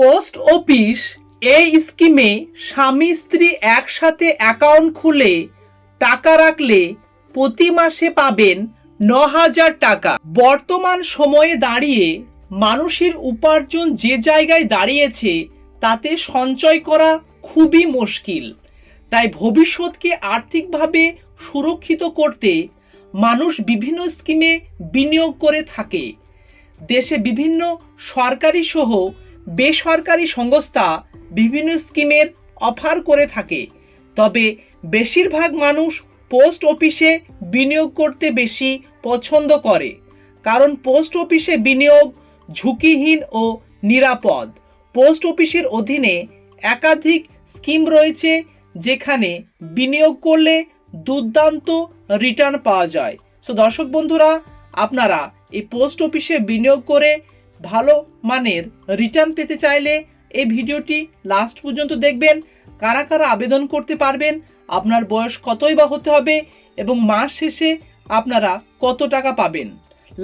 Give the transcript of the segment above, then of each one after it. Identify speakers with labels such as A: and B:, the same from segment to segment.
A: Post office এই স্কিমে স্বামী স্ত্রী একসাথে অ্যাকাউন্ট খুলে টাকা রাখলে প্রতি মাসে পাবেন ন হাজার টাকা। বর্তমান সময়ে দাঁড়িয়ে মানুষের উপার্জন যে জায়গায় দাঁড়িয়েছে তাতে সঞ্চয় করা খুবই মুশকিল। তাই ভবিষ্যৎকে আর্থিকভাবে সুরক্ষিত করতে মানুষ বিভিন্ন স্কিমে বিনিয়োগ করে থাকে। দেশে বিভিন্ন সরকারি সহ বেসরকারি সংস্থা বিভিন্ন স্কিমের অফার করে থাকে। তবে বেশিরভাগ মানুষ পোস্ট অফিসে বিনিয়োগ করতে বেশি পছন্দ করে, কারণ পোস্ট অফিসে বিনিয়োগ ঝুঁকিহীন ও নিরাপদ। পোস্ট অফিসের অধীনে একাধিক স্কিম রয়েছে, যেখানে বিনিয়োগ করলে দুর্দান্ত রিটার্ন পাওয়া যায়। সো দর্শক বন্ধুরা, আপনারা এই পোস্ট অফিসে বিনিয়োগ করে ভালো মানের রিটার্ন পেতে চাইলে এই ভিডিওটি লাস্ট পর্যন্ত দেখবেন, কারা কারা আবেদন করতে পারবেন, আপনার বয়স কতই বা হতে হবে এবং মাস শেষে আপনারা কত টাকা পাবেন।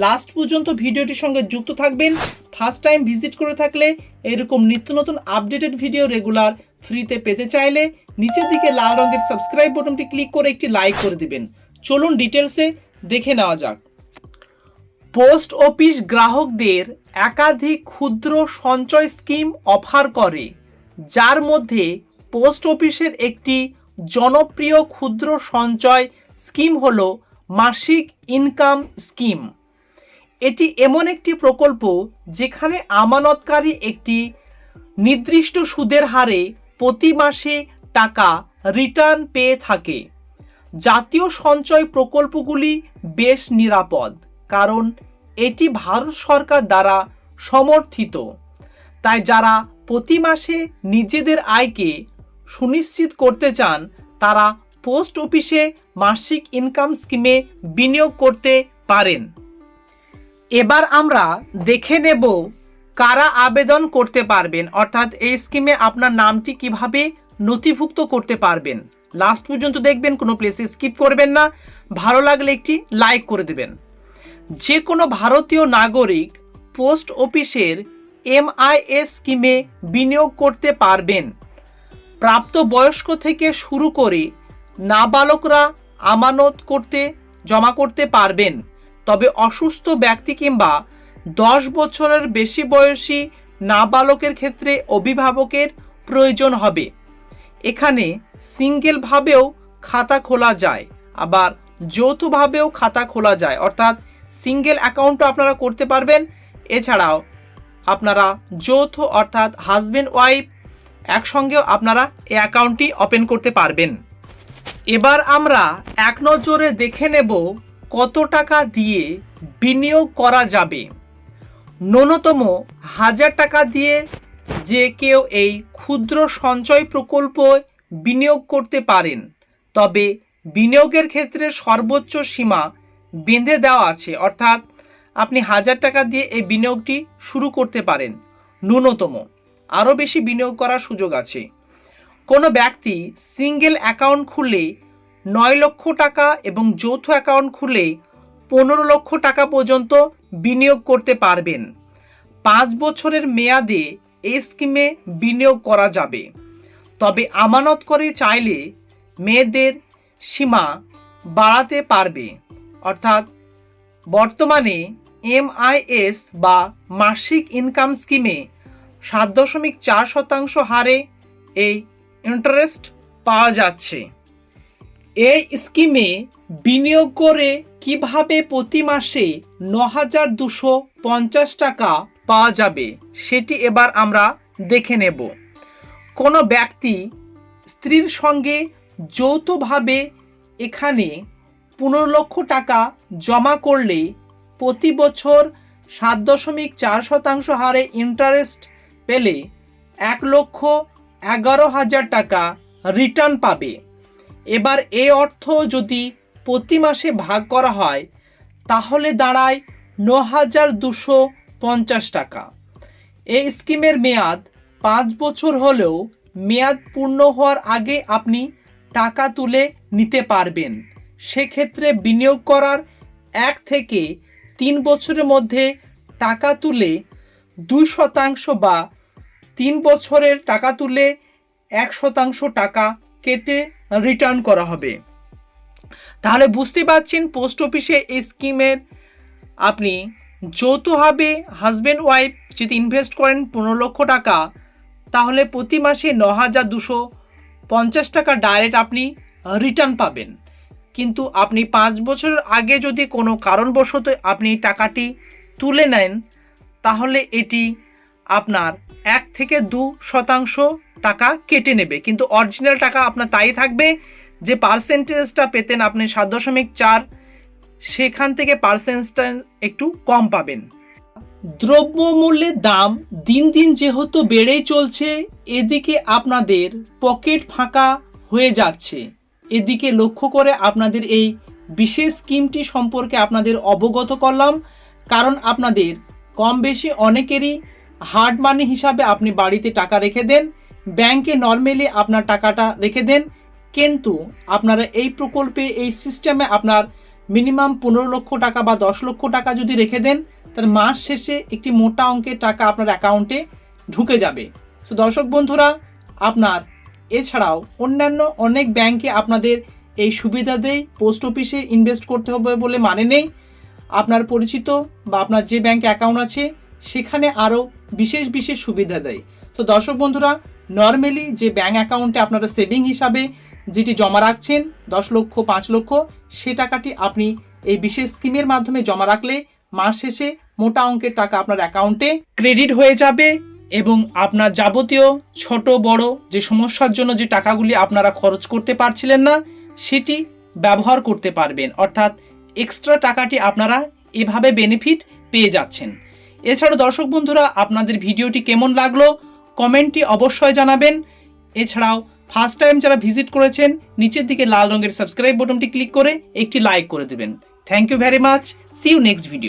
A: লাস্ট পর্যন্ত ভিডিওটির সঙ্গে যুক্ত থাকবেন ফার্স্ট টাইম ভিজিট করে থাকলে এরকম নিত্য নতুন আপডেটেড ভিডিও রেগুলার ফ্রিতে পেতে চাইলে নিচের দিকে লাল রঙের সাবস্ক্রাইব বাটনটি ক্লিক করে একটি লাইক করে দিবেন। চলুন ডিটেলসে দেখে নেওয়া যাক। পোস্ট অফিস গ্রাহকদের একাধিক ক্ষুদ্র সঞ্চয় স্কিম অফার করে, যার মধ্যে পোস্ট অফিসের একটি জনপ্রিয় ক্ষুদ্র সঞ্চয় স্কিম হল মাসিক ইনকাম স্কিম। এটি এমন একটি প্রকল্প যেখানে আমানতকারী একটি নির্দিষ্ট সুদের হারে প্রতি মাসে টাকা রিটার্ন পেয়ে থাকে। জাতীয় সঞ্চয় প্রকল্পগুলি বেশ নিরাপদ, কারণ এটি ভারত সরকার দ্বারা সমর্থিত। তাই যারা প্রতি মাসে নিজেদের আয়কে সুনিশ্চিত করতে চান, তারা পোস্ট অফিসে মাসিক ইনকাম স্কিমে বিনিয়োগ করতে পারেন। এবার আমরা দেখে নেব কারা আবেদন করতে পারবেন, অর্থাৎ এই স্কিমে আপনার নামটি কীভাবে নথিভুক্ত করতে পারবেন। লাস্ট পর্যন্ত দেখবেন, কোনো প্লেসে স্কিপ করবেন না। ভালো লাগলে একটি লাইক করে দেবেন। যে কোনো ভারতীয় নাগরিক পোস্ট অফিসের এমআইএস স্কিমে বিনিয়োগ করতে পারবেন। প্রাপ্তবয়স্ক থেকে শুরু করে নাবালকরা আমানত করতে, জমা করতে পারবেন। তবে অসুস্থ ব্যক্তি কিংবা দশ বছরের বেশি বয়সী নাবালকের ক্ষেত্রে অভিভাবকের প্রয়োজন হবে। এখানে সিঙ্গেলভাবেও খাতা খোলা যায়, আবার যৌথভাবেও খাতা খোলা যায়। অর্থাৎ সিঙ্গেল অ্যাকাউন্টও আপনারা করতে পারবেন। এছাড়াও আপনারা যৌথ অর্থাৎ হাজব্যান্ড ওয়াইফ একসঙ্গেও আপনারা এই অ্যাকাউন্টটি ওপেন করতে পারবেন। এবার আমরা এক নজরে দেখে নেব কত টাকা দিয়ে বিনিয়োগ করা যাবে। ন্যূনতম হাজার টাকা দিয়ে যে কেউ এই ক্ষুদ্র সঞ্চয় প্রকল্প বিনিয়োগ করতে পারেন, তবে বিনিয়োগের ক্ষেত্রে সর্বোচ্চ সীমা বেঁধে দেওয়া আছে। অর্থাৎ আপনি হাজার টাকা দিয়ে এই বিনিয়োগটি শুরু করতে পারেন। ন্যূনতম। আরও বেশি বিনিয়োগ করার সুযোগ আছে। কোনো ব্যক্তি সিঙ্গেল অ্যাকাউন্ট খুলে নয় লক্ষ টাকা এবং যৌথ অ্যাকাউন্ট খুলে পনেরো লক্ষ টাকা পর্যন্ত বিনিয়োগ করতে পারবেন। পাঁচ বছরের মেয়াদে এই স্কিমে বিনিয়োগ করা যাবে। তবে আমানত করে চাইলে মেয়েদের সীমা বাড়াতে পারবে। অর্থাৎ বর্তমানে এমআইএস বা মাসিক ইনকাম স্কিমে সাত দশমিক চার শতাংশ হারে এই ইন্টারেস্ট পাওয়া যাচ্ছে। এই স্কিমে বিনিয়োগ করে কীভাবে প্রতি মাসে ন হাজার দুশো পঞ্চাশ টাকা পাওয়া যাবে সেটি এবার আমরা দেখে নেব। কোনো ব্যক্তি স্ত্রীর সঙ্গে যৌথভাবে এখানে পনেরো লক্ষ টাকা জমা করলে প্রতি বছর সাত দশমিক চার শতাংশ হারে ইন্টারেস্ট পেলে এক লক্ষ এগারো হাজার টাকা রিটার্ন পাবে। এবার এ অর্থ যদি প্রতি মাসে ভাগ করা হয়, তাহলে দাঁড়ায় ন হাজার দুশো পঞ্চাশ টাকা। এই স্কিমের মেয়াদ পাঁচ বছর হলেও মেয়াদ পূর্ণ হওয়ার আগে আপনি টাকা তুলে নিতে পারবেন। সেক্ষেত্রে বিনিয়োগ করার এক থেকে তিন বছরের মধ্যে টাকা তুলে দুই শতাংশ বা তিন বছরের টাকা তুলে এক শতাংশ টাকা কেটে রিটার্ন করা হবে। তাহলে বুঝতে পারছেন পোস্ট অফিসে এই স্কিমের আপনি যৌথভাবে হাজব্যান্ড ওয়াইফ যদি ইনভেস্ট করেন পনেরো লক্ষ টাকা, তাহলে প্রতি মাসে ন হাজার দুশো পঞ্চাশ টাকা ডাইরেক্ট আপনি রিটার্ন পাবেন। কিন্তু আপনি পাঁচ বছরের আগে যদি কোনো কারণবশত আপনি টাকাটি তুলে নেন, তাহলে এটি আপনার এক থেকে দু শতাংশ টাকা কেটে নেবে। কিন্তু অরিজিনাল টাকা আপনার তাই থাকবে যে পার্সেন্টেজটা পেতেন আপনি সাত দশমিক চার, সেখান থেকে পার্সেন্টেজটা একটু কম পাবেন। দ্রব্যমূল্যের দাম দিন দিন যেহেতু বেড়েই চলছে, এদিকে আপনাদের পকেট ফাঁকা হয়ে যাচ্ছে। এদিকে লক্ষ্য করে আপনাদের এই বিশেষ স্কিমটি সম্পর্কে আপনাদের অবগত করলাম, কারণ আপনাদের কম বেশি অনেকেরই হার্ড মানি হিসাবে আপনি বাড়িতে টাকা রেখে দেন, ব্যাংকে নর্মালি আপনার টাকাটা রেখে দেন, কিন্তু আপনারা এই প্রকল্পে, এই সিস্টেমে আপনার মিনিমাম পনেরো লক্ষ টাকা বা দশ লক্ষ টাকা যদি রেখে দেন তাহলে মাস শেষে একটি মোটা অঙ্কের টাকা আপনার অ্যাকাউন্টে ঢুকে যাবে। তো দর্শক বন্ধুরা, আপনার এছাড়াও অন্যান্য অনেক ব্যাংকে আপনাদের এই সুবিধা দেয় পোস্ট অফিসে ইনভেস্ট করতে হবে বলে মানে নেই। আপনার পরিচিত বা আপনার যে ব্যাংকে অ্যাকাউন্ট আছে, সেখানে আরও বিশেষ বিশেষ সুবিধা দেয়। তো দর্শক বন্ধুরা, নর্মালি যে ব্যাংক অ্যাকাউন্টে আপনারা সেভিং হিসাবে যেটি জমা রাখছেন, দশ লক্ষ, পাঁচ লক্ষ, সে টাকাটি আপনি এই বিশেষ স্কিমের মাধ্যমে জমা রাখলে মাস শেষে মোটা অঙ্কের টাকা আপনার অ্যাকাউন্টে ক্রেডিট হয়ে যাবে। এবং আপনার যাবতীয় ছোট, বড় যে সমস্যার জন্য যে টাকাগুলি আপনারা খরচ করতে পারছিলেন না, সেটি ব্যবহার করতে পারবেন। অর্থাৎ এক্সট্রা টাকাটি আপনারা এভাবে বেনিফিট পেয়ে যাচ্ছেন। এছাড়া দর্শক বন্ধুরা, আপনাদের ভিডিওটি কেমন লাগল কমেন্টটি অবশ্যই জানাবেন। এছাড়াও ফার্স্ট টাইম যারা ভিজিট করেছেন, নিচের দিকে লাল রঙের সাবস্ক্রাইব বাটনটি ক্লিক করে একটি লাইক করে দেবেন। Thank you very much see you next video